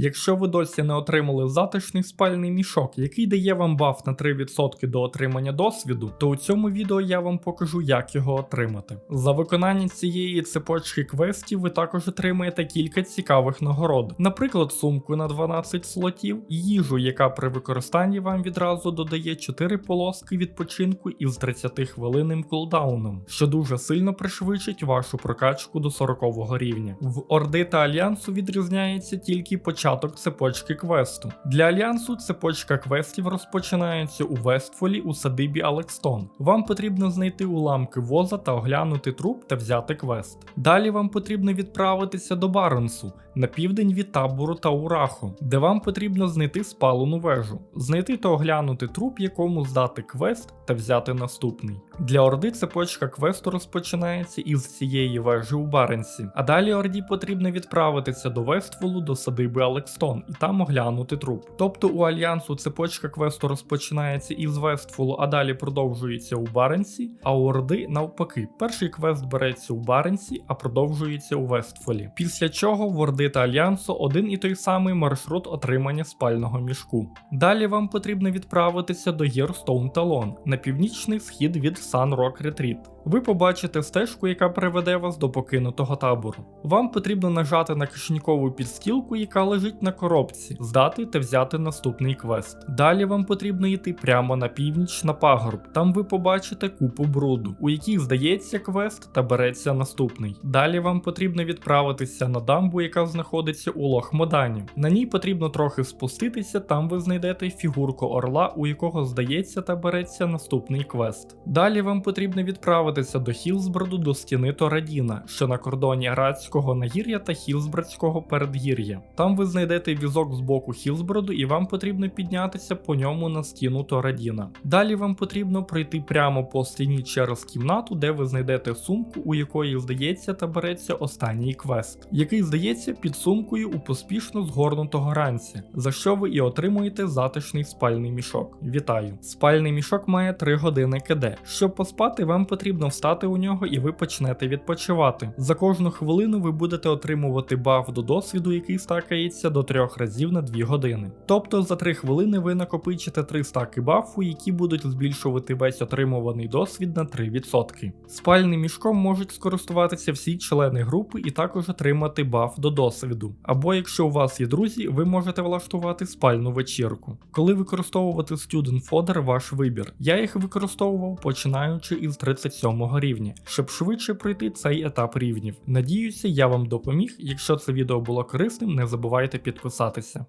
Якщо ви досі не отримали затишний спальний мішок, який дає вам баф на 3% до отримання досвіду, то у цьому відео я вам покажу, як його отримати. За виконання цієї цепочки квестів ви також отримаєте кілька цікавих нагород, наприклад, сумку на 12 слотів, їжу, яка при використанні вам відразу додає 4 полоски відпочинку із 30 хвилинним кулдауном, що дуже сильно пришвидшить вашу прокачку до 40 рівня. В Орди та Альянсу відрізняється тільки початок цепочки квесту. Для Альянсу цепочка квестів розпочинається у Вестфолі у садибі Алекстон. Вам потрібно знайти уламки воза та оглянути труп та взяти квест. Далі вам потрібно відправитися до Баренсу на південь від табору Таурахо, де вам потрібно знайти спалену вежу, знайти та оглянути труп, якому здати квест та взяти наступний. Для Орди цепочка квесту розпочинається із цієї вежі у Баренсі, а далі Орді потрібно відправитися до Вестволу до садиби Алекстон і там оглянути труп. Тобто у Альянсу цепочка квесту розпочинається із Вестфолу, а далі продовжується у Баренсі, а у Орди навпаки. Перший квест береться у Баренсі, а продовжується у Вестфолі. Після чого в Орди та Альянсу один і той самий маршрут отримання спального мішку. Далі вам потрібно відправитися до гір Стоун Талон на північний схід від Сан Рок Ретріт. Ви побачите стежку, яка приведе вас до покинутого табору. Вам потрібно нажати на кишенькову підстілку, яка лежить на коробці, здати та взяти наступний квест. Далі вам потрібно йти прямо на північ на пагорб. Там ви побачите купу бруду, у якій здається квест та береться наступний. Далі вам потрібно відправитися на дамбу, яка знаходиться у Лохмодані. На ній потрібно трохи спуститися, там ви знайдете фігурку орла, у якого здається та береться наступний квест. Далі вам потрібно відправитися до Хілсброду до стіни Торадіна, що на кордоні Градського нагір'я та Хілсбрадського передгір'я. Там ви знайдете візок з боку Хілсброду і вам потрібно піднятися по ньому на стіну Торадіна. Далі вам потрібно пройти прямо по стіні через кімнату, де ви знайдете сумку, у якої здається та береться останній квест, який здається під сумкою у поспішно згорнутого ранці, за що ви і отримуєте затишний спальний мішок. Вітаю! Спальний мішок має 3 години КД. Щоб поспати, вам потрібно встати у нього і ви почнете відпочивати. За кожну хвилину ви будете отримувати баф до досвіду, який стакається до 3 разів на 2 години. Тобто за 3 хвилини ви накопичите 3 стаки бафу, які будуть збільшувати весь отримуваний досвід на 3%. Спальним мішком можуть скористуватися всі члени групи і також отримати баф до досвіду. Або якщо у вас є друзі, ви можете влаштувати спальну вечірку. Коли використовувати Student Fodder ваш вибір. Я їх використовував починаючи із 37 рівня, щоб швидше пройти цей етап рівнів. Надіюся, я вам допоміг. Якщо це відео було корисним, не забувайте підписатися.